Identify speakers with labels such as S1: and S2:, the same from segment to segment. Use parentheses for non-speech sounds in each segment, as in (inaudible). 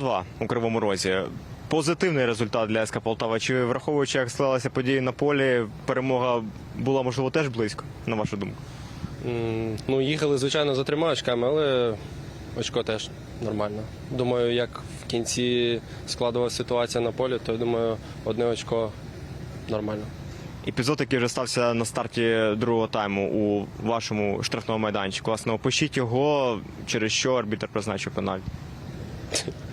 S1: 2-2 у Кривому Розі. Позитивний результат для СК Полтава. Чи враховуючи, як склалися події на полі, перемога була можливо теж близько, на вашу думку?
S2: Ну, їхали, звичайно, за трьома очками, але очко теж нормально. Думаю, як в кінці складувалася ситуація на полі, то я думаю, одне очко нормально.
S1: Епізод, який вже стався на старті другого тайму у вашому штрафному майданчику. Власне, опишіть його, через що арбітр призначив пенальті. (laughs)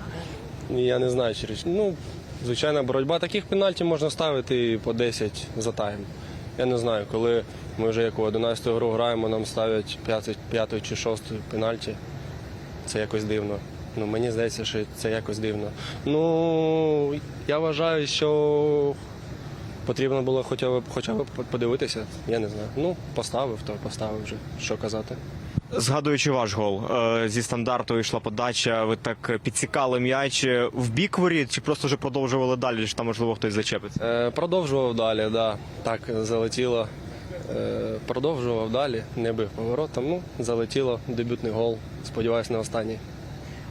S2: Я не знаю, через. Ну, звичайна боротьба. Таких пенальтів можна ставити по 10 за тайм. Я не знаю, коли ми вже яку 11 гру граємо, нам ставлять 5 чи 6 пенальті. Це якось дивно. Ну, мені здається, що це якось дивно. Ну, я вважаю, що потрібно було хоча б, хоча б подивитися. Я не знаю. Ну, поставив, то поставив вже. Що казати.
S1: Згадуючи ваш гол, е, зі стандарту йшла подача, ви так підсікали м'яч в бік воріт, чи просто вже продовжували далі, чи там можливо хтось зачепиться?
S2: Е, продовжував далі, да. так залетіло. Е, продовжував далі, не бив поворотом. Ну, залетіло, дебютний гол. Сподіваюсь, на останній.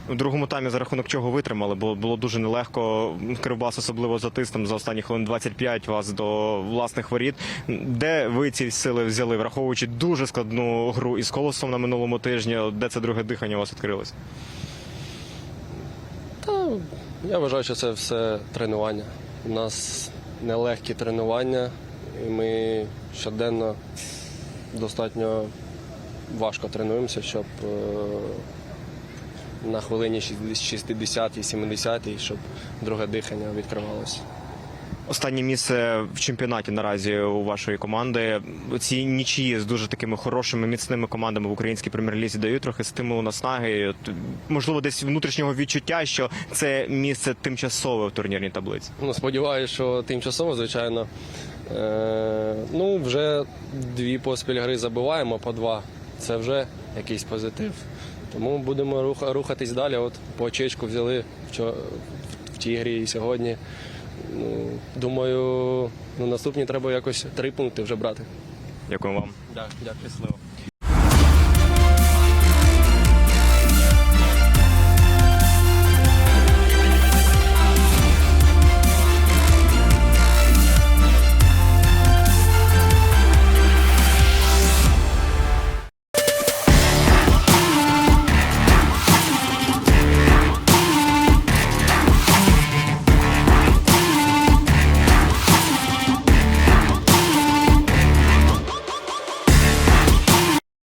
S1: У другому таймі за рахунок чого витримали, бо було дуже нелегко. Кривбас особливо за затиснув за останні хвилин 25 вас до власних воріт. Де ви ці сили взяли, враховуючи дуже складну гру із колосом на минулому тижні, де це друге дихання у вас відкрилось?
S2: Та я вважаю, що це все тренування. У нас нелегкі тренування, і ми щоденно достатньо важко тренуємося, щоб е, на хвилині 60-70, щоб друге дихання відкривалося.
S1: Останнє місце в чемпіонаті наразі у вашої команди. Ці нічиї з дуже такими хорошими, міцними командами в українській прем'єр-лізі дають трохи стимулу наснаги. Можливо, десь внутрішнього відчуття, що це місце тимчасове в турнірній таблиці.
S2: Ну, сподіваюся, що тимчасово, звичайно. Е, ну, вже дві поспіль гри забиваємо по два. Це вже якийсь позитив. Тому будемо руха- рухатись далі. От по очечку взяли в тій грі і сьогодні. Ну, думаю, ну, наступні треба якось три пункти вже брати.
S1: Дякую вам.
S2: Дякую, щасливо.